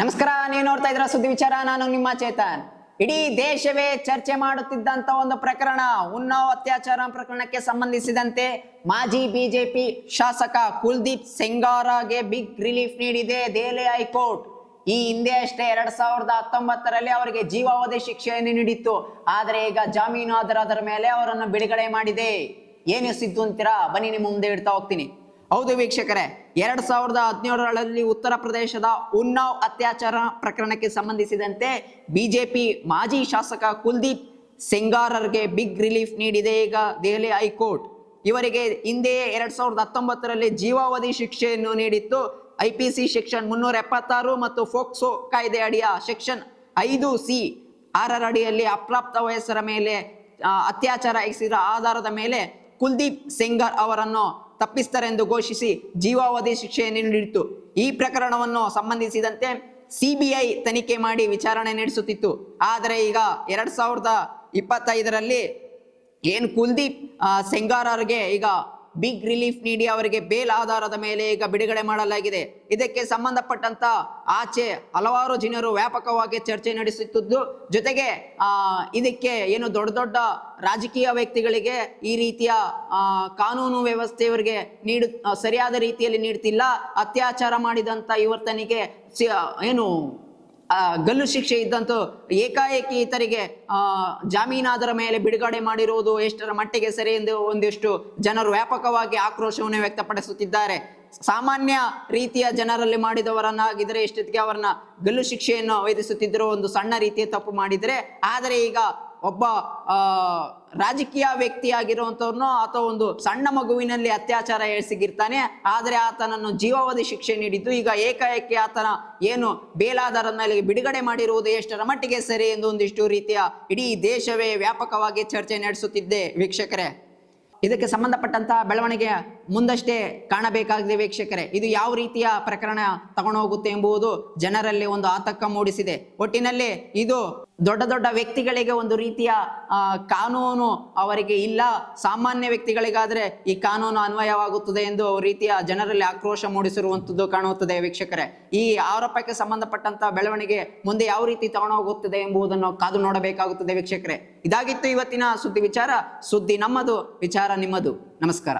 ನಮಸ್ಕಾರ, ನೀವು ನೋಡ್ತಾ ಇದ್ರ ಸುದ್ದಿ ವಿಚಾರ. ನಾನು ನಿಮ್ಮ ಚೇತನ್. ಇಡೀ ದೇಶವೇ ಚರ್ಚೆ ಮಾಡುತ್ತಿದ್ದಂತ ಒಂದು ಪ್ರಕರಣ ಉನ್ನಾವ್ ಅತ್ಯಾಚಾರ ಪ್ರಕರಣಕ್ಕೆ ಸಂಬಂಧಿಸಿದಂತೆ ಮಾಜಿ ಬಿಜೆಪಿ ಶಾಸಕ ಕುಲ್ದೀಪ್ ಸೆಂಗಾರಗೆ ಬಿಗ್ ರಿಲೀಫ್ ನೀಡಿದೆ ದೆಹಲಿ ಹೈಕೋರ್ಟ್. ಈ ಹಿಂದೆ ಅಷ್ಟೇ ಎರಡ್ ಸಾವಿರದ ಹತ್ತೊಂಬತ್ತರಲ್ಲಿ ಅವರಿಗೆ ಜೀವಾವಧಿ ಶಿಕ್ಷೆಯನ್ನು ನೀಡಿತ್ತು. ಆದರೆ ಈಗ ಜಾಮೀನು ಆಧಾರದ ಮೇಲೆ ಅವರನ್ನು ಬಿಡುಗಡೆ ಮಾಡಿದೆ. ಏನು ಸಿದ್ದು ಅಂತೀರಾ? ಬನ್ನಿ, ನಿಮ್ಮ ಮುಂದೆ ಇಡ್ತಾ ಹೋಗ್ತೀನಿ. ಹೌದು ವೀಕ್ಷಕರೇ, ಎರಡ್ ಸಾವಿರದ ಹದಿನೇಳರಲ್ಲಿ ಉತ್ತರ ಪ್ರದೇಶದ ಉನ್ನಾವ್ ಅತ್ಯಾಚಾರ ಪ್ರಕರಣಕ್ಕೆ ಸಂಬಂಧಿಸಿದಂತೆ ಬಿಜೆಪಿ ಮಾಜಿ ಶಾಸಕ ಕುಲ್ದೀಪ್ ಸೆಂಗಾರರ್ಗೆ ಬಿಗ್ ರಿಲೀಫ್ ನೀಡಿದೆ ಈಗ ದೆಹಲಿ ಹೈಕೋರ್ಟ್. ಇವರಿಗೆ ಹಿಂದೆಯೇ ಎರಡ್ ಸಾವಿರದ ಹತ್ತೊಂಬತ್ತರಲ್ಲಿ ಜೀವಾವಧಿ ಶಿಕ್ಷೆಯನ್ನು ನೀಡಿತ್ತು. ಐ ಪಿ ಸಿ ಸೆಕ್ಷನ್ ಮುನ್ನೂರ ಎಪ್ಪತ್ತಾರು ಮತ್ತು ಫೋಕ್ಸೋ ಕಾಯ್ದೆ ಅಡಿಯ ಸೆಕ್ಷನ್ ಐದು ಸಿ ಆರರ ಅಡಿಯಲ್ಲಿ ಅಪ್ರಾಪ್ತ ವಯಸ್ಸರ ಮೇಲೆ ಅತ್ಯಾಚಾರ ಎಸಗಿದ ಆಧಾರದ ಮೇಲೆ ಕುಲ್ದೀಪ್ ಸೆಂಗರ್ ಅವರನ್ನು ತಪ್ಪಿಸ್ತರೆಂದು ಘೋಷಿಸಿ ಜೀವಾವಧಿ ಶಿಕ್ಷೆಯನ್ನು ನೀಡಿತ್ತು. ಈ ಪ್ರಕರಣವನ್ನು ಸಂಬಂಧಿಸಿದಂತೆ ಸಿಬಿಐ ತನಿಖೆ ಮಾಡಿ ವಿಚಾರಣೆ ನಡೆಸುತ್ತಿತ್ತು. ಆದರೆ ಈಗ ಎರಡ್ ಸಾವಿರದ ಇಪ್ಪತ್ತೈದರಲ್ಲಿ ಏನು ಕುಲ್ದೀಪ್ ಸೆಂಗಾರರ್ಗೆ ಈಗ ಬಿಗ್ ರಿಲೀಫ್ ನೀಡಿ ಅವರಿಗೆ ಬೇಲ್ ಆಧಾರದ ಮೇಲೆ ಈಗ ಬಿಡುಗಡೆ ಮಾಡಲಾಗಿದೆ. ಇದಕ್ಕೆ ಸಂಬಂಧಪಟ್ಟಂತ ಆಚೆ ಹಲವಾರು ಜನರು ವ್ಯಾಪಕವಾಗಿ ಚರ್ಚೆ ನಡೆಸುತ್ತಿದ್ದು, ಜೊತೆಗೆ ಇದಕ್ಕೆ ಏನು ದೊಡ್ಡ ದೊಡ್ಡ ರಾಜಕೀಯ ವ್ಯಕ್ತಿಗಳಿಗೆ ಈ ರೀತಿಯ ಕಾನೂನು ವ್ಯವಸ್ಥೆಯವರಿಗೆ ನೀಡು, ಸರಿಯಾದ ರೀತಿಯಲ್ಲಿ ನೀಡ್ತಿಲ್ಲ. ಅತ್ಯಾಚಾರ ಮಾಡಿದಂತ ಇವರ್ತನಿಗೆ ಏನು ಗಲ್ಲು ಶಿಕ್ಷೆ ಇದ್ದಂತೂ ಏಕಾಏಕಿ ಇತರಿಗೆ, ಆ, ಜಾಮೀನಾದರ ಮೇಲೆ ಬಿಡುಗಡೆ ಮಾಡಿರುವುದು ಎಷ್ಟರ ಮಟ್ಟಿಗೆ ಸರಿ ಎಂದು ಒಂದಿಷ್ಟು ಜನರು ವ್ಯಾಪಕವಾಗಿ ಆಕ್ರೋಶವನ್ನು ವ್ಯಕ್ತಪಡಿಸುತ್ತಿದ್ದಾರೆ. ಸಾಮಾನ್ಯ ರೀತಿಯ ಜನರಲ್ಲಿ ಮಾಡಿದವರನ್ನಾಗಿದ್ರೆ ಇಷ್ಟಕ್ಕೆ ಅವರನ್ನ ಗಲ್ಲು ಶಿಕ್ಷೆಯನ್ನು ವಿಧಿಸುತ್ತಿದ್ದರು ಒಂದು ಸಣ್ಣ ರೀತಿಯ ತಪ್ಪು ಮಾಡಿದರೆ. ಆದರೆ ಈಗ ಒಬ್ಬ ರಾಜಕೀಯ ವ್ಯಕ್ತಿಯಾಗಿರುವಂಥವ್ರನ್ನೋ ಅಥವಾ ಒಂದು ಸಣ್ಣ ಮಗುವಿನಲ್ಲಿ ಅತ್ಯಾಚಾರ ಎಸಗಿರ್ತಾನೆ ಆದರೆ ಆತನನ್ನು ಜೀವಾವಧಿ ಶಿಕ್ಷೆ ನೀಡಿದ್ದು, ಈಗ ಏಕಾಏಕಿ ಆತನ ಏನು ಬೇಲಾಧಾರದ ಮೇಲೆ ಬಿಡುಗಡೆ ಮಾಡಿರುವುದು ಎಷ್ಟರ ಮಟ್ಟಿಗೆ ಸರಿ ಎಂದು ಒಂದಿಷ್ಟು ರೀತಿಯ ಇಡೀ ದೇಶವೇ ವ್ಯಾಪಕವಾಗಿ ಚರ್ಚೆ ನಡೆಸುತ್ತಿದ್ದೆ ವೀಕ್ಷಕರೇ. ಇದಕ್ಕೆ ಸಂಬಂಧಪಟ್ಟಂತಹ ಬೆಳವಣಿಗೆ ಮುಂದಷ್ಟೇ ಕಾಣಬೇಕಾಗಿದೆ ವೀಕ್ಷಕರೇ. ಇದು ಯಾವ ರೀತಿಯ ಪ್ರಕರಣ ತಗೊಂಡೋಗುತ್ತೆ ಎಂಬುದು ಜನರಲ್ಲಿ ಒಂದು ಆತಂಕ ಮೂಡಿಸಿದೆ. ಒಟ್ಟಿನಲ್ಲಿ ಇದು ದೊಡ್ಡ ದೊಡ್ಡ ವ್ಯಕ್ತಿಗಳಿಗೆ ಒಂದು ರೀತಿಯ ಕಾನೂನು ಅವರಿಗೆ ಇಲ್ಲ. ಸಾಮಾನ್ಯ ವ್ಯಕ್ತಿಗಳಿಗಾದ್ರೆ ಈ ಕಾನೂನು ಅನ್ವಯವಾಗುತ್ತದೆ ಎಂದು ರೀತಿಯ ಜನರಲ್ಲಿ ಆಕ್ರೋಶ ಮೂಡಿಸಿರುವಂತದ್ದು ಕಾಣುತ್ತದೆ ವೀಕ್ಷಕರೇ. ಈ ಆರೋಪಕ್ಕೆ ಸಂಬಂಧಪಟ್ಟಂತ ಬೆಳವಣಿಗೆ ಮುಂದೆ ಯಾವ ರೀತಿ ತಗೊಂಡೋಗುತ್ತದೆ ಎಂಬುದನ್ನು ಕಾದು ನೋಡಬೇಕಾಗುತ್ತದೆ ವೀಕ್ಷಕರೇ. ಇದಾಗಿತ್ತು ಇವತ್ತಿನ ಸುದ್ದಿ ವಿಚಾರ. ಸುದ್ದಿ ನಮ್ಮದು, ವಿಚಾರ ನಿಮ್ಮದು. ನಮಸ್ಕಾರ.